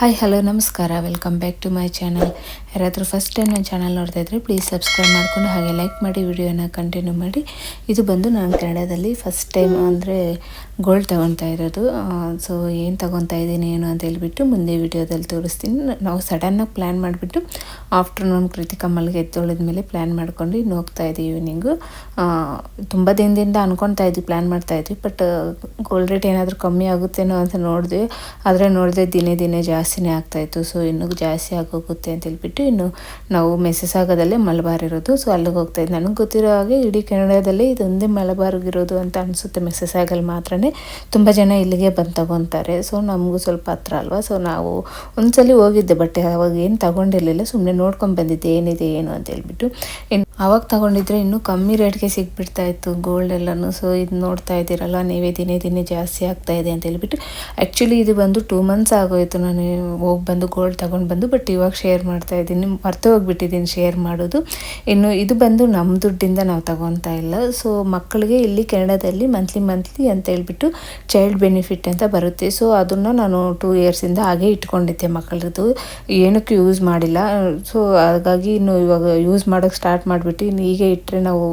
Hi hello ನಮಸ್ಕಾರ. Welcome back to my channel ಯಾರಾದರೂ first time ನನ್ನ ಚಾನಲ್ ನೋಡ್ತಾ ಇದ್ರೆ ಪ್ಲೀಸ್ ಸಬ್ಸ್ಕ್ರೈಬ್ ಮಾಡಿಕೊಂಡು ಹಾಗೆ ಲೈಕ್ ಮಾಡಿ ವಿಡಿಯೋನ ಕಂಟಿನ್ಯೂ ಮಾಡಿ. ಇದು ಬಂದು ನಾನು ಕನ್ನಡದಲ್ಲಿ ಫಸ್ಟ್ ಟೈಮ್ ಅಂದರೆ ಗೋಲ್ಡ್ ತೊಗೊತಾ ಇರೋದು. ಸೊ ಏನು ತೊಗೊತಾ ಇದ್ದೀನಿ, ಏನು ಅಂತ ಹೇಳ್ಬಿಟ್ಟು ಮುಂದೆ ವಿಡಿಯೋದಲ್ಲಿ ತೋರಿಸ್ತೀನಿ. ನಾವು ಸಡನ್ನಾಗಿ ಪ್ಲ್ಯಾನ್ ಮಾಡಿಬಿಟ್ಟು ಆಫ್ಟರ್ನೂನ್ ಕೃತಿಕಾ ಮಲ್ಲಿಗೆ ಎತ್ತೊಳಿದ ಮೇಲೆ ಪ್ಲ್ಯಾನ್ ಮಾಡ್ಕೊಂಡು ಇನ್ನು ಹೋಗ್ತಾ ಇದ್ದೀವಿ ಈವ್ನಿಂಗು ತುಂಬ ದಿನದಿಂದ ಅನ್ಕೊತಾ ಇದ್ವಿ ಪ್ಲ್ಯಾನ್ ಮಾಡ್ತಾ ಇದ್ವಿ ಬಟ್ ಗೋಲ್ಡ್ ರೇಟ್ ಏನಾದರೂ ಕಮ್ಮಿ ಆಗುತ್ತೇನೋ ಅಂತ ನೋಡಿದ್ವಿ ಆದರೆ ನೋಡಿದೆ ದಿನೇ ದಿನೇ ಜಾಸ್ತಿನೇ ಆಗ್ತಾಯಿತ್ತು ಸೊ ಇನ್ನೂ ಜಾಸ್ತಿ ಆಗೋಗುತ್ತೆ ಅಂತ ಹೇಳ್ಬಿಟ್ಟು ಇನ್ನು ನಾವು ಮೆಸೇಜ್ ಆಗೋದಲ್ಲೇ ಮಲಬಾರ್ ಇರೋದು. ಸೊ ಅಲ್ಲಿಗೆ ಹೋಗ್ತಾ ಇದ್ದೆ. ನನಗೆ ಗೊತ್ತಿರೋ ಹಾಗೆ ಇಡೀ ಕೆನಡಾದಲ್ಲಿ ಇದೊಂದೇ ಮಲಬಾರ್ಗಿರೋದು ಅಂತ ಅನಿಸುತ್ತೆ ಮೆಸೇಜ್ ಆಗಲ್ಲಿ ಮಾತ್ರನೇ. ತುಂಬ ಜನ ಇಲ್ಲಿಗೆ ಬಂದು ತಗೊತಾರೆ ಸೊ ನಮಗೂ ಸ್ವಲ್ಪ ಹತ್ರ ಅಲ್ವಾ? ಸೊ ನಾವು ಒಂದ್ಸಲಿ ಹೋಗಿದ್ದೆ ಬಟ್ ಅವಾಗ ಏನು ತಗೊಂಡಿರಲಿಲ್ಲ. ಸುಮ್ಮನೆ ನೋಡ್ಕೊಂಡು ಬಂದಿದ್ದೆ, ಏನಿದೆ, ಏನು ಅಂತ ಹೇಳ್ಬಿಟ್ಟು. ಇನ್ನು ಅವಾಗ ತಗೊಂಡಿದ್ರೆ ಇನ್ನೂ ಕಮ್ಮಿ ರೇಟ್ಗೆ ಸಿಗ್ಬಿಡ್ತಾ ಇತ್ತು ಗೋಲ್ಡ್ ಎಲ್ಲನೂ. ಸೊ ಇದು ನೋಡ್ತಾ ಇದ್ದೀರಲ್ಲ, ನೀವೇ ದಿನೇ ದಿನೇ ಜಾಸ್ತಿ ಆಗ್ತಾ ಇದೆ ಅಂತ ಹೇಳ್ಬಿಟ್ಟು. ಆ್ಯಕ್ಚುಲಿ ಇದು ಬಂದು ಟೂ ಮಂತ್ಸ್ ಆಗೋಯ್ತು. ನಾನು ಹೋಗಿ ಬಂದು ಗೋಲ್ಡ್ ತಗೊಂಡು ಬಂದು ಬಟ್ ಇವಾಗ ಶೇರ್ ಮಾಡ್ತಾ ಇದ್ದೀನಿ. ಮರ್ತು ಹೋಗ್ಬಿಟ್ಟಿದ್ದೀನಿ ಶೇರ್ ಮಾಡೋದು. ಇನ್ನು ಇದು ಬಂದು ನಮ್ಮ ದುಡ್ಡಿಂದ ನಾವು ತಗೊತಾ ಇಲ್ಲ. ಸೊ ಮಕ್ಕಳಿಗೆ ಇಲ್ಲಿ ಕೆನಡಾದಲ್ಲಿ ಮಂತ್ಲಿ ಮಂತ್ಲಿ ಅಂತ ಹೇಳ್ಬಿಟ್ಟು ಚೈಲ್ಡ್ ಬೆನಿಫಿಟ್ ಅಂತ ಬರುತ್ತೆ. ಸೊ ಅದನ್ನು ನಾನು ಟೂ ಇಯರ್ಸಿಂದ ಹಾಗೆ ಇಟ್ಕೊಂಡಿದ್ದೆ ಮಕ್ಕಳದ್ದು. ಏನಕ್ಕೆ ಯೂಸ್ ಮಾಡಿಲ್ಲ. ಸೊ ಹಾಗಾಗಿ ಇನ್ನು ಇವಾಗ ಯೂಸ್ ಮಾಡೋಕ್ಕೆ ಸ್ಟಾರ್ಟ್ ಮಾಡಿಬಿಟ್ಟು ಇನ್ನು ಹೀಗೆ ಇಟ್ಟರೆ ನಾವು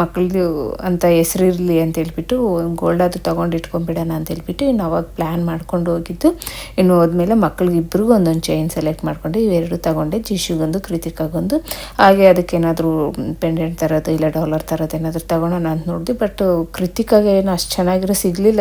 ಮಕ್ಕಳದು ಅಂತ ಹೆಸರಿರಲಿ ಅಂತ ಹೇಳ್ಬಿಟ್ಟು ಗೋಲ್ಡ್ ಅದು ತೊಗೊಂಡು ಇಟ್ಕೊಂಡ್ಬಿಡೋಣ ಅಂತ ಹೇಳ್ಬಿಟ್ಟು ಇನ್ನು ಅವಾಗ ಪ್ಲ್ಯಾನ್ ಮಾಡ್ಕೊಂಡು ಹೋಗಿದ್ದು. ಇನ್ನು ಹೋದ್ಮೇಲೆ ಮಕ್ಕಳಿಗೆ ಇಬ್ಬರಿಗೂ ಒಂದೊಂದು ಚೈನ್ ಸೆಲೆಕ್ಟ್ ಮಾಡಿಕೊಂಡು ಇವೆರಡು ತಗೊಂಡೆ ಜಿಶುಗೊಂದು ಕೃತಿಕಾಗೊಂದು. ಹಾಗೆ ಅದಕ್ಕೇನಾದರೂ ಪೆಂಡೆಂಟ್ ತರೋದು ಇಲ್ಲ ಡಾಲರ್ ತರೋದು ಏನಾದರೂ ತಗೊಳೋಣ ಅಂತ ನೋಡಿದ್ವಿ ಬಟ್ ಕೃತಿಕಾಗೆ ಏನು ಅಷ್ಟು ಚೆನ್ನಾಗಿರೋ ಸಿಗಲಿಲ್ಲ.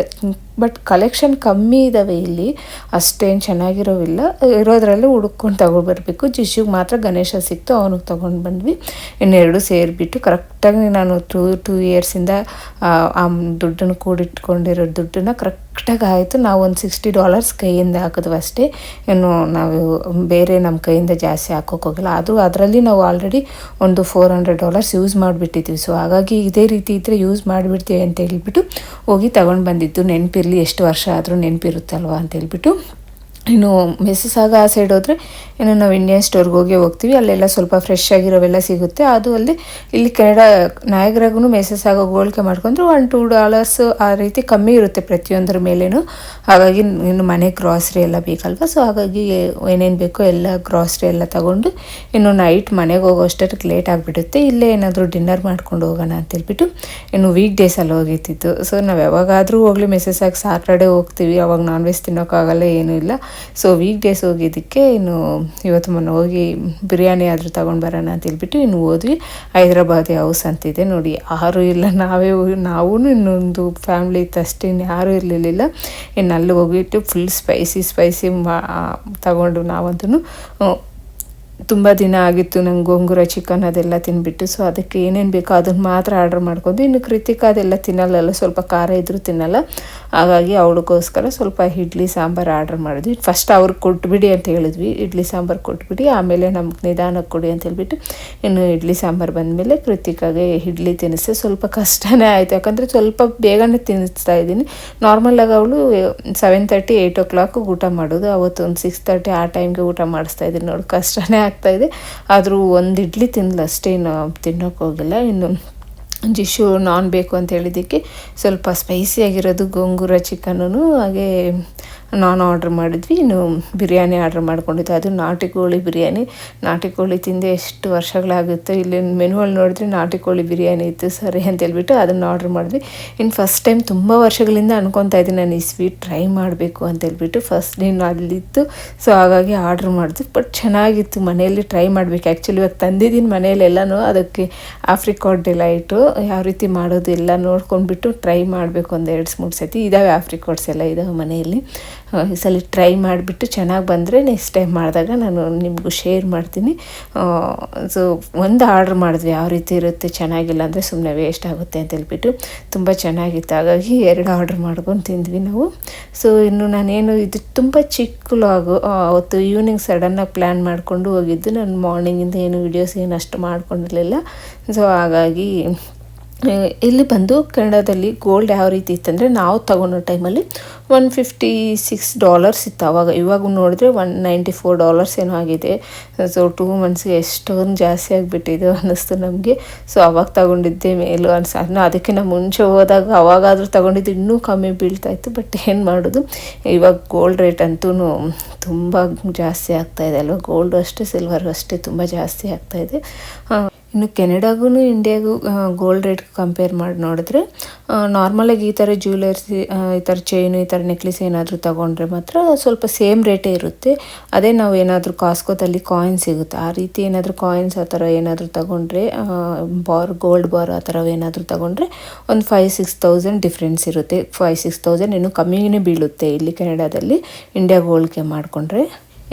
ಬಟ್ ಕಲೆಕ್ಷನ್ ಕಮ್ಮಿ ಇದ್ದಾವೆ ಇಲ್ಲಿ, ಅಷ್ಟೇನು ಚೆನ್ನಾಗಿರೋವಿಲ್ಲ. ಇರೋದ್ರಲ್ಲೇ ಹುಡುಕೊಂಡು ತಗೊಬರ್ಬೇಕು. ಜಿಶುಗೆ ಮಾತ್ರ ಗಣೇಶ ಸಿಕ್ತು, ಅವನಿಗೆ ತೊಗೊಂಡು ಬಂದ್ವಿ. ಇನ್ನೆರಡು ಸೇರಿಬಿಟ್ಟು ಕರೆಕ್ಟಾಗಿ ನಾನು ಟೂ ಟೂ ಇಯರ್ಸಿಂದ ಆ ದುಡ್ಡನ್ನು ಕೂಡಿಟ್ಕೊಂಡಿರೋ ದುಡ್ಡನ್ನ ಕರೆಕ್ಟಾಗಿ ಆಯಿತು. ನಾವು ಒಂದು ಸಿಕ್ಸ್ಟಿ ಡಾಲರ್ಸ್ ಕೈಯಿಂದ ಹಾಕಿದ್ವಿ ಅಷ್ಟೇ. ಏನು ನಾವು ಬೇರೆ ನಮ್ಮ ಕೈಯಿಂದ ಜಾಸ್ತಿ ಹಾಕೋಕ್ಕೋಗಿಲ್ಲ ಅದು ಅದರಲ್ಲಿ ನಾವು ಆಲ್ರೆಡಿ ಒಂದು ಫೋರ್ ಹಂಡ್ರೆಡ್ ಡಾಲರ್ಸ್ ಯೂಸ್ ಮಾಡಿಬಿಟ್ಟಿದ್ವಿ. ಸೊ ಹಾಗಾಗಿ ಇದೇ ರೀತಿ ಇದ್ದರೆ ಯೂಸ್ ಮಾಡಿಬಿಡ್ತೀವಿ ಅಂತ ಹೇಳ್ಬಿಟ್ಟು ಹೋಗಿ ತಗೊಂಡು ಬಂದಿದ್ದು. ನೆನಪಿರಲಿ, ಎಷ್ಟು ವರ್ಷ ಆದರೂ ನೆನಪಿರುತ್ತಲ್ವ ಅಂತ ಹೇಳ್ಬಿಟ್ಟು. ಇನ್ನು ಮೆಸಸ್ ಆಗ ಆ ಸೈಡ್ ಹೋದರೆ ಇನ್ನು ನಾವು ಇಂಡಿಯನ್ ಸ್ಟೋರ್ಗೆ ಹೋಗಿ ಹೋಗ್ತೀವಿ. ಅಲ್ಲೆಲ್ಲ ಸ್ವಲ್ಪ ಫ್ರೆಶ್ ಆಗಿರೋವೆಲ್ಲ ಸಿಗುತ್ತೆ. ಅದು ಅಲ್ಲದೆ ಇಲ್ಲಿ ಕೆನಡಾ ನಾಯಗ್ರಾಗೂ ಮೆಸ್ಸಾಗ ಹೋಲಿಕೆ ಮಾಡ್ಕೊಂಡ್ರೆ ಒನ್ ಟೂ ಡಾಲರ್ಸ್ ಆ ರೀತಿ ಕಮ್ಮಿ ಇರುತ್ತೆ ಪ್ರತಿಯೊಂದರ ಮೇಲೇನು. ಹಾಗಾಗಿ ಇನ್ನು ಮನೆ ಗ್ರಾಸ್ರಿ ಎಲ್ಲ ಬೇಕಲ್ವ? ಸೊ ಹಾಗಾಗಿ ಏನೇನು ಬೇಕೋ ಎಲ್ಲ ಗ್ರಾಸ್ರಿ ಎಲ್ಲ ತಗೊಂಡು ಇನ್ನು ನೈಟ್ ಮನೆಗೆ ಹೋಗೋ ಅಷ್ಟೊತ್ತಿಗೆ ಲೇಟ್ ಆಗಿಬಿಡುತ್ತೆ. ಇಲ್ಲೇ ಏನಾದರೂ ಡಿನ್ನರ್ ಮಾಡ್ಕೊಂಡು ಹೋಗೋಣ ಅಂತೇಳ್ಬಿಟ್ಟು ಇನ್ನು ವೀಕ್ ಡೇಸಲ್ಲಿ ಹೋಗಿತ್ತಿತ್ತು ಸೊ ನಾವು ಯಾವಾಗಾದರೂ ಹೋಗಲಿ ಮೆಸೇಜ್ ಆಗಿ ಸಾಟರ್ಡೆ ಹೋಗ್ತೀವಿ. ಅವಾಗ ನಾನ್ ವೆಜ್ ತಿನ್ನೋಕ್ಕಾಗಲ್ಲ, ಏನೂ ಇಲ್ಲ. ಸೊ ವೀಕ್ ಡೇಸ್ ಹೋಗಿದ್ದಕ್ಕೆ ಇನ್ನು ಇವತ್ತು ಮೊನ್ನೆ ಹೋಗಿ ಬಿರಿಯಾನಿ ಆದರೂ ತೊಗೊಂಡು ಬರೋಣ ಅಂತ ಹೇಳ್ಬಿಟ್ಟು ಇನ್ನು ಹೋದ್ವಿ. ಹೈದ್ರಾಬಾದಿ ಹೌಸ್ ಅಂತಿದೆ. ನೋಡಿ, ಯಾರೂ ಇಲ್ಲ. ನಾವೇ ನಾವೂ ಇನ್ನೊಂದು ಫ್ಯಾಮ್ಲಿ ಇತ್ತು ಅಷ್ಟೇ. ಇನ್ನು ಯಾರೂ ಇರಲಿಲ್ಲ ಇನ್ನು ಅಲ್ಲಿ ಹೋಗಿಬಿಟ್ಟು ಫುಲ್ ಸ್ಪೈಸಿ ಸ್ಪೈಸಿ ಮಾ ತಗೊಂಡು ನಾವಂತೂ ತುಂಬ ದಿನ ಆಗಿತ್ತು ನಂಗೆ ಗೋಂಗೂರ ಚಿಕನ್ ಅದೆಲ್ಲ ತಿನ್ಬಿಟ್ಟು. ಸೊ ಅದಕ್ಕೆ ಏನೇನು ಬೇಕೋ ಅದನ್ನು ಮಾತ್ರ ಆರ್ಡ್ರ್ ಮಾಡ್ಕೊಂಡು, ಇನ್ನು ಕೃತಿಕ ಅದೆಲ್ಲ ತಿನ್ನಲ್ಲ. ಸ್ವಲ್ಪ ಖಾರ ಇದ್ದರೂ ತಿನ್ನಲ್ಲ. ಹಾಗಾಗಿ ಅವಳಿಗೋಸ್ಕರ ಸ್ವಲ್ಪ ಇಡ್ಲಿ ಸಾಂಬಾರು ಆರ್ಡ್ರ್ ಮಾಡಿದ್ವಿ. ಫಸ್ಟ್ ಅವ್ರಿಗೆ ಕೊಟ್ಬಿಡಿ ಅಂತ ಹೇಳಿದ್ವಿ. ಇಡ್ಲಿ ಸಾಂಬಾರು ಕೊಟ್ಬಿಡಿ, ಆಮೇಲೆ ನಮ್ಗೆ ನಿಧಾನಕ್ಕೆ ಕೊಡಿ ಅಂತ ಹೇಳ್ಬಿಟ್ಟು ಇನ್ನು ಇಡ್ಲಿ ಸಾಂಬಾರು ಬಂದಮೇಲೆ ಕೃತಿಕಾಗೆ ಇಡ್ಲಿ ತಿನ್ನಿಸ್ತೆ ಸ್ವಲ್ಪ ಕಷ್ಟನೇ ಆಯಿತು. ಯಾಕಂದರೆ ಸ್ವಲ್ಪ ಬೇಗನೆ ತಿನ್ನಿಸ್ತಾ ಇದ್ದೀನಿ. ನಾರ್ಮಲಾಗಿ ಅವಳು seven thirty eight o'clock ಊಟ ಮಾಡೋದು. ಅವತ್ತು ಒಂದು ಸಿಕ್ಸ್ ತರ್ಟಿ ಆ ಟೈಮ್ಗೆ ಊಟ ಮಾಡಿಸ್ತಾ ಇದ್ದೀನಿ. ನೋಡಿ, ಕಷ್ಟನೇ ಆಗ್ತಾಯಿದೆ ಆದರೂ ಒಂದು ಇಡ್ಲಿ ತಿನ್ನಲ್ಲ ಅಷ್ಟೇನು ಇನ್ನು ತಿನ್ನೋಕೆ ಹೋಗಿಲ್ಲ. ಇನ್ನು ಜಿಶು ನಾನ್ ಬೇಕು ಅಂತ ಹೇಳಿದ್ದಕ್ಕೆ ಸ್ವಲ್ಪ ಸ್ಪೈಸಿ ಆಗಿರೋದು ಗೋಂಗೂರ ಚಿಕನ್ನು ಹಾಗೆ ನಾನ್ ಆರ್ಡ್ರ್ ಮಾಡಿದ್ವಿ, ಇನ್ನು ಬಿರಿಯಾನಿ ಆರ್ಡ್ರ್ ಮಾಡ್ಕೊಂಡಿದ್ದೆ. ಅದು ನಾಟಿ ಕೋಳಿ ಬಿರಿಯಾನಿ. ನಾಟಿ ಕೋಳಿ ತಿಂದೆ ಎಷ್ಟು ವರ್ಷಗಳಾಗುತ್ತೆ. ಇಲ್ಲಿ ಮೆನುವಲ್ಲಿ ನೋಡಿದ್ರೆ ನಾಟಿ ಕೋಳಿ ಬಿರಿಯಾನಿ ಇತ್ತು, ಸರಿ ಅಂತ ಹೇಳ್ಬಿಟ್ಟು ಅದನ್ನು ಆರ್ಡ್ರ್ ಮಾಡಿದ್ವಿ. ಇನ್ನು ಫಸ್ಟ್ ಟೈಮ್ ತುಂಬ ವರ್ಷಗಳಿಂದ ಅನ್ಕೊತಾ ಇದ್ದೀನಿ, ನಾನು ಈ ಸ್ವೀಟ್ ಟ್ರೈ ಮಾಡಬೇಕು ಅಂತ ಹೇಳ್ಬಿಟ್ಟು ಫಸ್ಟ್ ನೀನು ಅಲ್ಲಿತ್ತು. ಸೊ, ಹಾಗಾಗಿ ಆರ್ಡ್ರ್ ಮಾಡಿದ್ವಿ. ಬಟ್ ಚೆನ್ನಾಗಿತ್ತು, ಮನೆಯಲ್ಲಿ ಟ್ರೈ ಮಾಡಬೇಕು. ಆ್ಯಕ್ಚುಲಿ ಇವಾಗ ತಂದಿದ್ದೀನಿ ಮನೆಯಲ್ಲಿ ಎಲ್ಲನೂ. ಅದಕ್ಕೆ ಆಫ್ರಿಕಾಡ್ ಡಿಲೈಟು, ಯಾವ ರೀತಿ ಮಾಡೋದು ಎಲ್ಲ ನೋಡ್ಕೊಂಡ್ಬಿಟ್ಟು ಟ್ರೈ ಮಾಡಬೇಕು ಒಂದು ಎರಡು ಮೂರು ಸತಿ. ಇದ್ದಾವೆ ಆಫ್ರಿಕಾಡ್ಸ್ ಎಲ್ಲ ಇದ್ದಾವೆ ಮನೆಯಲ್ಲಿ. ಈ ಸಲ ಟ್ರೈ ಮಾಡಿಬಿಟ್ಟು ಚೆನ್ನಾಗಿ ಬಂದರೆ ನೆಕ್ಸ್ಟ್ ಟೈಮ್ ಮಾಡಿದಾಗ ನಾನು ನಿಮಗೂ ಶೇರ್ ಮಾಡ್ತೀನಿ. ಸೊ ಒಂದು ಆರ್ಡ್ರ್ ಮಾಡಿದ್ವಿ, ಯಾವ ರೀತಿ ಇರುತ್ತೆ, ಚೆನ್ನಾಗಿಲ್ಲ ಅಂದರೆ ಸುಮ್ಮನೆ ವೇಸ್ಟ್ ಆಗುತ್ತೆ ಅಂತ ಹೇಳ್ಬಿಟ್ಟು ತುಂಬ ಚೆನ್ನಾಗಿತ್ತು. ಹಾಗಾಗಿ ಎರಡು ಆರ್ಡ್ರ್ ಮಾಡ್ಕೊಂಡು ತಿಂದ್ವಿ ನಾವು. ಸೊ ಇನ್ನು ನಾನೇನು, ಇದು ತುಂಬ ಚಿಕ್ಕ ಲಾಗು ಅವತ್ತು ಈವ್ನಿಂಗ್ ಸಡನ್ನಾಗಿ ಪ್ಲ್ಯಾನ್ ಮಾಡಿಕೊಂಡು ಹೋಗಿದ್ದು. ನಾನು ಮಾರ್ನಿಂಗಿಂದ ಏನು ವೀಡಿಯೋಸ್ ಏನು ಅಷ್ಟು ಮಾಡ್ಕೊಂಡಿರಲಿಲ್ಲ. ಸೊ ಹಾಗಾಗಿ ಇಲ್ಲಿ ಬಂದು ಕೆನಡಾದಲ್ಲಿ ಗೋಲ್ಡ್ ಯಾವ ರೀತಿ ಇತ್ತಂದರೆ ನಾವು ತಗೊಂಡ ಟೈಮಲ್ಲಿ ಒನ್ ಫಿಫ್ಟಿ ಸಿಕ್ಸ್ ಡಾಲರ್ಸ್ ಇತ್ತು. ಅವಾಗ, ಇವಾಗ ನೋಡಿದ್ರೆ ಒನ್ ನೈಂಟಿ ಫೋರ್ ಡಾಲರ್ಸ್ ಏನೋ ಆಗಿದೆ. ಸೊ ಟೂ ಮಂತ್ಸ್ಗೆ ಎಷ್ಟೊಂದು ಜಾಸ್ತಿ ಆಗಿಬಿಟ್ಟಿದೆ ಅನ್ನಿಸ್ತು ನಮಗೆ. ಸೊ ಅವಾಗ ತಗೊಂಡಿದ್ದೆ ಮೇಲು ಅನ್ಸ ಅದಕ್ಕಿಂತ ಮುಂಚೆ ಹೋದಾಗ ಅವಾಗಾದರೂ ತಗೊಂಡಿದ್ದು ಇನ್ನೂ ಕಮ್ಮಿ ಬೀಳ್ತಾ ಇತ್ತು. ಬಟ್ ಏನು ಮಾಡೋದು? ಇವಾಗ ಗೋಲ್ಡ್ ರೇಟ್ ಅಂತೂ ತುಂಬ ಜಾಸ್ತಿ ಆಗ್ತಾಯಿದೆ ಅಲ್ವ? ಗೋಲ್ಡು ಅಷ್ಟೇ ಸಿಲ್ವರು ಅಷ್ಟೇ ತುಂಬ ಜಾಸ್ತಿ ಆಗ್ತಾಯಿದೆ ಇನ್ನು ಕೆನಡಾಗೂ ಇಂಡಿಯಾಗೂ ಗೋಲ್ಡ್ ರೇಟ್ ಕಂಪೇರ್ ಮಾಡಿ, ನೋಡಿದ್ರೆ ನಾರ್ಮಲಾಗಿ ಈ ಥರ ಜ್ಯುವೆಲರ್ಸ್ ಈ ಥರ ಚೈನು ಈ ಥರ ನೆಕ್ಲೆಸ್ ಏನಾದರೂ ತೊಗೊಂಡ್ರೆ ಮಾತ್ರ ಸ್ವಲ್ಪ ಸೇಮ್ ರೇಟೇ ಇರುತ್ತೆ. ಅದೇ ನಾವು ಏನಾದರೂ ಕಾಸ್ಕೋದಲ್ಲಿ ಕಾಯಿನ್ ಸಿಗುತ್ತೆ. ಆ ರೀತಿ ಏನಾದರೂ ಕಾಯಿನ್ಸ್ ಆ ಥರ ಏನಾದರೂ ತೊಗೊಂಡ್ರೆ ಬಾರ್ ಗೋಲ್ಡ್ ಬಾರ್ ಆ ಥರ ಏನಾದರೂ ತೊಗೊಂಡ್ರೆ ಒಂದು ಫೈವ್ ಸಿಕ್ಸ್ ತೌಸಂಡ್ ಡಿಫ್ರೆನ್ಸ್ ಇರುತ್ತೆ. ಫೈವ್ ಸಿಕ್ಸ್ ತೌಸಂಡ್ ಇನ್ನೂ ಕಮ್ಮಿನೇ ಬೀಳುತ್ತೆ ಇಲ್ಲಿ ಕೆನಡಾದಲ್ಲಿ. ಇಂಡಿಯಾ ಗೋಲ್ಡ್ಗೆ ಮಾಡಿಕೊಂಡ್ರೆ.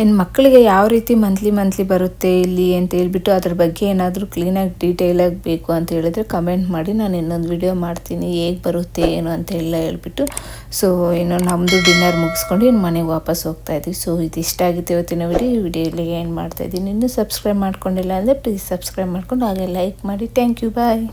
ಇನ್ನು ಮಕ್ಕಳಿಗೆ ಯಾವ ರೀತಿ ಮಂತ್ಲಿ ಮಂತ್ಲಿ ಬರುತ್ತೆ ಇಲ್ಲಿ ಅಂತ ಹೇಳ್ಬಿಟ್ಟು ಅದ್ರ ಬಗ್ಗೆ ಏನಾದರೂ ಕ್ಲೀನಾಗಿ ಡೀಟೇಲಾಗಿ ಬೇಕು ಅಂತ ಹೇಳಿದ್ರೆ ಕಮೆಂಟ್ ಮಾಡಿ. ನಾನು ಇನ್ನೊಂದು ವಿಡಿಯೋ ಮಾಡ್ತೀನಿ. ಹೇಗೆ ಬರುತ್ತೆ, ಏನು ಅಂತ ಎಲ್ಲ ಹೇಳ್ಬಿಟ್ಟು. ಸೊ ಇನ್ನು ನಮ್ಮದು ಡಿನ್ನರ್ ಮುಗಿಸ್ಕೊಂಡು ಇನ್ನು ಮನೆಗೆ ವಾಪಸ್ ಹೋಗ್ತಾ ಇದ್ವಿ. ಸೊ ಇದು ಇಷ್ಟ ಆಗಿತ್ತು ಇವತ್ತಿನ ವಿಡಿಯೋ ಈ ವಿಡಿಯೋ ಇಲ್ಲಿಗೆ ಏನು ಮಾಡ್ತಾ ಇದ್ದೀನಿ. ಇನ್ನೂ ಸಬ್ಸ್ಕ್ರೈಬ್ ಮಾಡ್ಕೊಂಡಿಲ್ಲ ಅಂದರೆ ಪ್ಲೀಸ್ ಸಬ್ಸ್ಕ್ರೈಬ್ ಮಾಡ್ಕೊಂಡು ಹಾಗೆ ಲೈಕ್ ಮಾಡಿ. Thank you bye